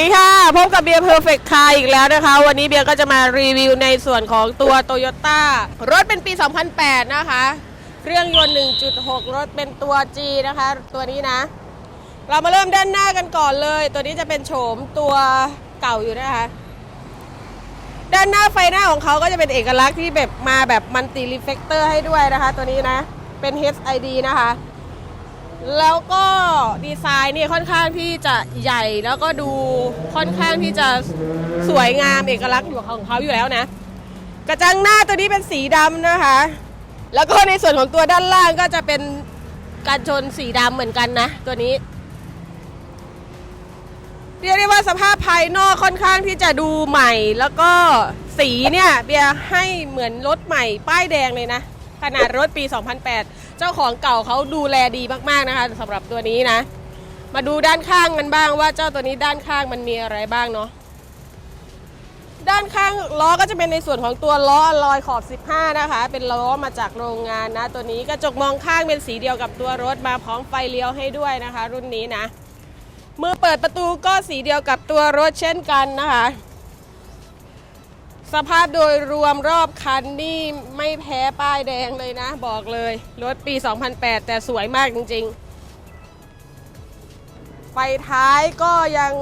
ดีค่ะ พบกับเบียร์เพอร์เฟกต์คาอีกแล้วนะคะ วันนี้เบียร์ก็จะมารีวิวในส่วนของตัวโตโยต้ารถเป็นปี 2008 นะคะ เครื่องยนต์ 1.6 รถเป็นตัว G นะคะ ตัวนี้นะ เรามาเริ่มด้านหน้ากันก่อนเลย ตัวนี้จะเป็นโฉมตัวเก่าอยู่นะคะ ด้านหน้าไฟหน้าของเขาก็จะเป็นเอกลักษณ์ที่แบบมาแบบมันติรีเฟกเตอร์ให้ด้วยนะคะ ตัวนี้นะ เป็น HID นะคะ แล้วก็ดีไซน์นี่ค่อนข้างที่จะใหญ่แล้วก็ดูค่อนข้างที่จะสวยงามเอกลักษณ์อยู่ของเขาอยู่แล้วนะ กระจังหน้าตัวนี้เป็นสีดำนะคะ แล้วก็ในส่วนของตัวด้านล่างก็จะเป็นการชนสีดำเหมือนกันนะ ตัวนี้ เรียกได้ว่าสภาพภายนอกค่อนข้างที่จะดูใหม่ แล้วก็สีเนี่ยเบียให้เหมือนรถใหม่ป้ายแดงเลยนะ ขนาดรถปี 2008 เจ้าของเก่าเขาดูแลดีมากๆนะคะสำหรับตัวนี้นะ มาดูด้านข้างกันบ้างว่าเจ้าตัวนี้ด้านข้างมันมีอะไรบ้างเนาะด้านข้างล้อก็จะเป็นในส่วนของตัวล้อลอยขอบ 15 นะคะ เป็นล้อมาจากโรงงานนะ ตัวนี้กระจกมองข้างเป็นสีเดียวกับตัวรถมาพร้อมไฟเลี้ยวให้ด้วยนะคะ รุ่นนี้นะมือเปิดประตูก็สีเดียวกับตัวรถเช่นกันนะคะ สภาพโดยรวมรอบคันนี่ไม่แพ้ป้ายแดงเลยนะ บอกเลย รถปี 2008 แต่สวยมากจริงๆ ไฟท้ายก็ยัง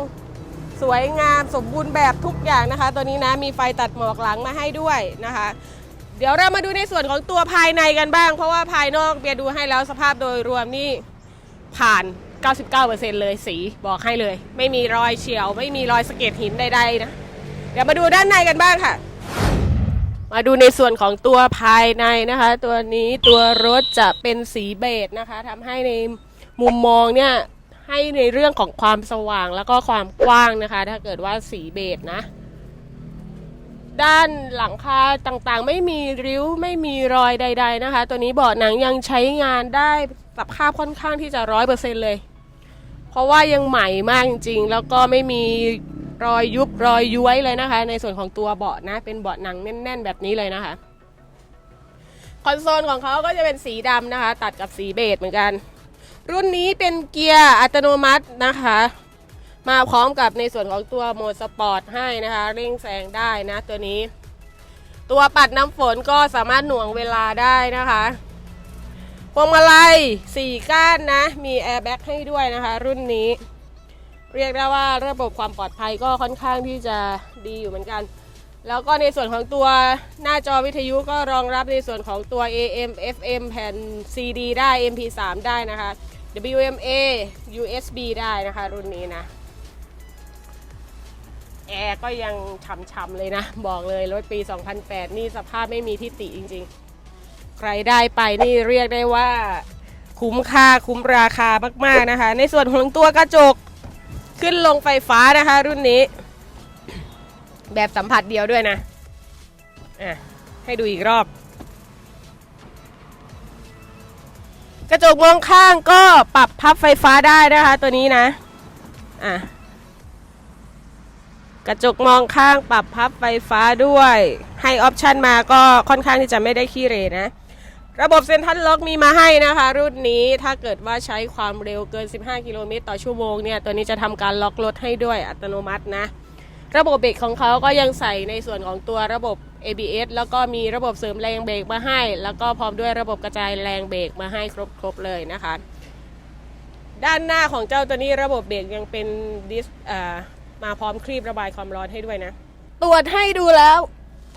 สวยงามสมบูรณ์แบบทุกอย่างนะคะ ตัวนี้นะมีไฟตัดหมอกหลังมาให้ด้วยนะคะ เดี๋ยวเรามาดูในส่วนของตัวภายในกันบ้าง เพราะว่าภายนอกเบียดูให้แล้วสภาพโดยรวมนี่ผ่าน 99%เลยสีบอกให้เลย ไม่มีรอยเฉียว ไม่มีรอยสะเก็ดหินใดๆนะ เดี๋ยวมาดูด้านในกันบ้างค่ะ มาดูในส่วนของตัวภายในนะคะ ตัวนี้ตัวรถจะเป็นสีเบจนะคะทำให้ในมุมมองเนี่ยให้ในเรื่องของความสว่างแล้วก็ความกว้างนะคะ ถ้าเกิดว่าสีเบจนะ ด้านหลังคาต่างๆ ไม่มีริ้วไม่มีรอยใด ๆนะคะ ตัวนี้เบาะหนังยังใช้งานได้สภาพค่อนข้างที่จะร้อยเปอร์เซ็นเลย เพราะว่ายังใหม่มากจริงๆ แล้วก็ไม่มี รอยยุบรอยย้วยเลยนะคะ ในส่วนของตัวเบาะนะ เป็นเบาะหนังแน่น ๆ แบบนี้เลยนะคะ คอนโซลของเขาก็จะเป็นสีดำนะคะ ตัดกับสีเบจเหมือนกัน รุ่นนี้เป็นเกียร์อัตโนมัตินะคะ มาพร้อมกับในส่วนของตัวโหมดสปอร์ตให้นะคะ เร่งแซงได้นะตัวนี้ ตัวปัดน้ำฝนก็สามารถหน่วงเวลาได้นะคะพวงมาลัย4ก้านนะ มีแอร์แบ็กให้ด้วยนะคะ รุ่นนี้ เรียกได้ว่าระบบความปลอดภัยก็ค่อนข้างที่จะดีอยู่เหมือนกัน แล้วก็ในส่วนของตัวหน้าจอวิทยุก็รองรับในส่วนของตัว AM FM แผ่น CD ได้ MP3 ได้นะคะ WMA USB ได้นะคะ รุ่นนี้นะ แอร์ก็ยังช่ำๆเลยนะ บอกเลยรถปี 2008 นี่สภาพไม่มีทิฏฐิจริงๆ ใครได้ไปนี่เรียกได้ว่าคุ้มค่าคุ้มราคามากๆนะคะ ในส่วนของตัวกระจก ขึ้นลงไฟฟ้านะคะ รุ่นนี้ แบบสัมผัสเดียวด้วยนะอะให้ดูอีกรอบ กระจกมองข้างก็ปรับพับไฟฟ้าได้นะคะ ตัวนี้นะอะกระจกมองข้างปรับพับไฟฟ้าด้วย ให้ออปชันมาก็ค่อนข้างที่จะไม่ได้ขี้เหรนะ ระบบเซ็นทรัลล็อกมีมาให้นะคะ รุ่นนี้ถ้าเกิดว่าใช้ความเร็วเกิน 15 กิโลเมตรต่อชั่วโมงเนี่ย ตัวนี้จะทำการล็อกรถให้ด้วยอัตโนมัตินะ ระบบเบรกของเขาก็ยังใส่ในส่วนของตัวระบบ ABS แล้วก็มีระบบเสริมแรงเบรกมาให้ แล้วก็พร้อมด้วยระบบกระจายแรงเบรกมาให้ครบๆเลยนะคะ ด้านหน้าของเจ้าตัวนี้ระบบเบรกยังเป็นดิสอ่ามาพร้อมครีบระบายความร้อนให้ด้วยนะ ตรวจให้ดูแล้ว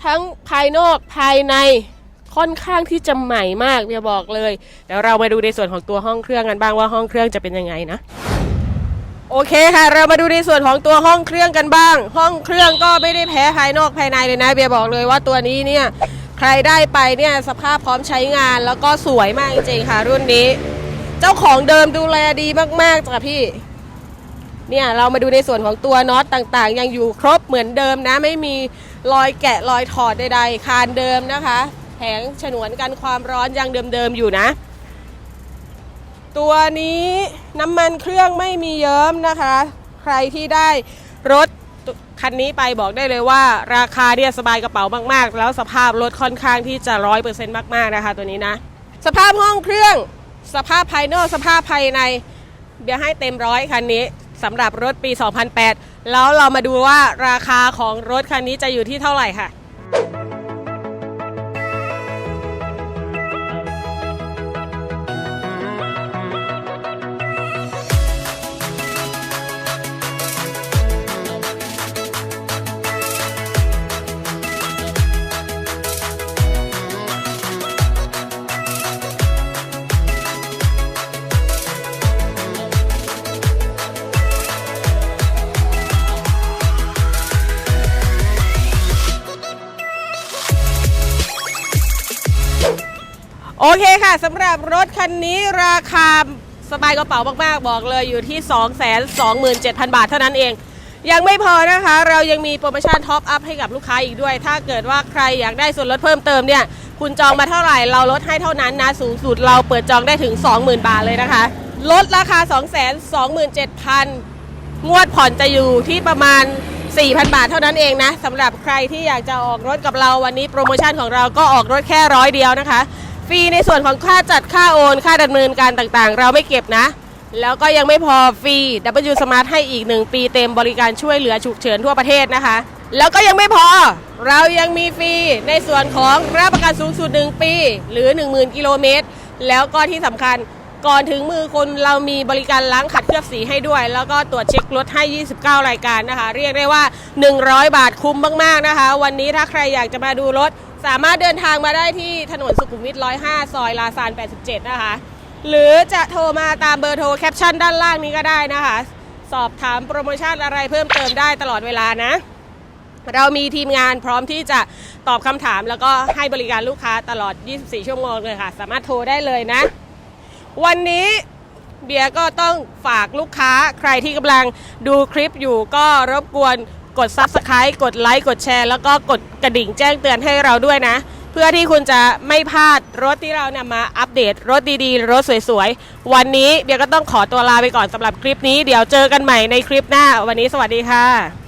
ทั้งภายนอกภายใน ค่อนข้างที่จะใหม่มากเบียบอกเลยเดี๋ยวเรามาดูในส่วนของตัวห้องเครื่องกันบ้างว่าห้องเครื่องจะเป็นยังไงนะโอเคค่ะ เรามาดูในส่วนของตัวห้องเครื่องกันบ้าง ห้องเครื่องก็ไม่ได้แพ้ภายนอกภายในเลยนะเบียบอกเลยว่าตัวนี้เนี่ยใครได้ไปเนี่ยสภาพพร้อมใช้งานแล้วก็สวยมากจริงๆค่ะรุ่นนี้ เจ้าของเดิมดูแลดีมากๆจ้ะพี่เนี่ยเรามาดูในส่วนของตัวน็อตต่างๆ ยังอยู่ครบเหมือนเดิมนะไม่มีรอยแกะรอยถอดใดๆคานเดิมนะคะ งฉนวนกันความร้อนยังเดิมๆอยู่นะ ตัวนี้น้ำมันเครื่องไม่มีเยิ้มนะคะ ใครที่ได้รถคันนี้ไปบอกได้เลยว่า ราคาเนี่ยสบายกระเป๋ามากๆ แล้วสภาพรถค่อนข้างที่จะร้อยเปอร์เซ็นต์มากๆนะคะ ตัวนี้นะ สภาพห้องเครื่องสภาพภายนอกสภาพภายใน เดี๋ยวให้เต็มร้อยคันนี้สำหรับรถปี 2008 แล้วเรามาดูว่าราคาของรถคันนี้จะอยู่ที่เท่าไหร่ค่ะ โอเคค่ะสำหรับรถคันนี้ราคาสบายกระเป๋ามาก ๆ บอกเลยอยู่ที่ 227,000 บาทเท่านั้นเอง ยังไม่พอนะคะ เรายังมีโปรโมชั่นท็อปอัพให้กับลูกค้าอีกด้วย ถ้าเกิดว่าใครอยากได้ส่วนลดเพิ่มเติมเนี่ย คุณจองมาเท่าไหร่ เราลดให้เท่านั้นนะ สูงสุดเราเปิดจองได้ถึง 20,000 บาทเลยนะคะ ลดราคา 227,000 งวดผ่อนจะอยู่ที่ประมาณ 4,000 บาทเท่านั้นเองนะสำหรับใครที่อยากจะออกรถกับเราวันนี้โปรโมชั่นของเราก็ออกรถแค่ร้อยเดียวนะคะ รีในส่วนของค่าจัดค่าโอน ค่าดำเนินการต่างๆ เราไม่เก็บนะ แล้วก็ยังไม่พอฟรี W Smart ให้อีก 1 ปีเต็มบริการช่วยเหลือฉุกเฉินทั่วประเทศนะคะ แล้วก็ยังไม่พอ เรายังมีฟรีในส่วนของรับประกันสูงสุด 1 ปี หรือ 10,000 กิโลเมตร แล้วก็ที่สำคัญก่อนถึงมือคุณเรามีบริการล้างขัดเคลือบสีให้ด้วย แล้วก็ตรวจเช็ครถให้ 29 รายการนะคะ เรียกได้ว่า 100 บาทคุ้มมากๆนะคะ วันนี้ถ้าใครอยากจะมาดูรถ สามารถเดินทางมาได้ที่ถนนสุขุมวิท 105 ซอยลาซาน 87 นะคะ หรือจะโทรมาตามเบอร์โทรแคปชั่นด้านล่างนี้ก็ได้นะคะ สอบถามโปรโมชั่นอะไรเพิ่มเติมได้ตลอดเวลานะ เรามีทีมงานพร้อมที่จะตอบคำถามแล้วก็ให้บริการลูกค้าตลอด 24 ชั่วโมงเลยค่ะ สามารถโทรได้เลยนะ วันนี้เบียร์ก็ต้องฝากลูกค้าใครที่กำลังดูคลิปอยู่ก็รบกวน กด Subscribe กดไลค์กดแชร์แล้วก็กดกระดิ่งแจ้งเตือนให้เราด้วยนะ เพื่อที่คุณจะไม่พลาดรถที่เรานำมาอัปเดต รถดีๆ รถสวยๆ วันนี้เบียร์ก็ต้องขอตัวลาไปก่อนสำหรับคลิปนี้ เดี๋ยวเจอกันใหม่ในคลิปหน้า วันนี้สวัสดีค่ะ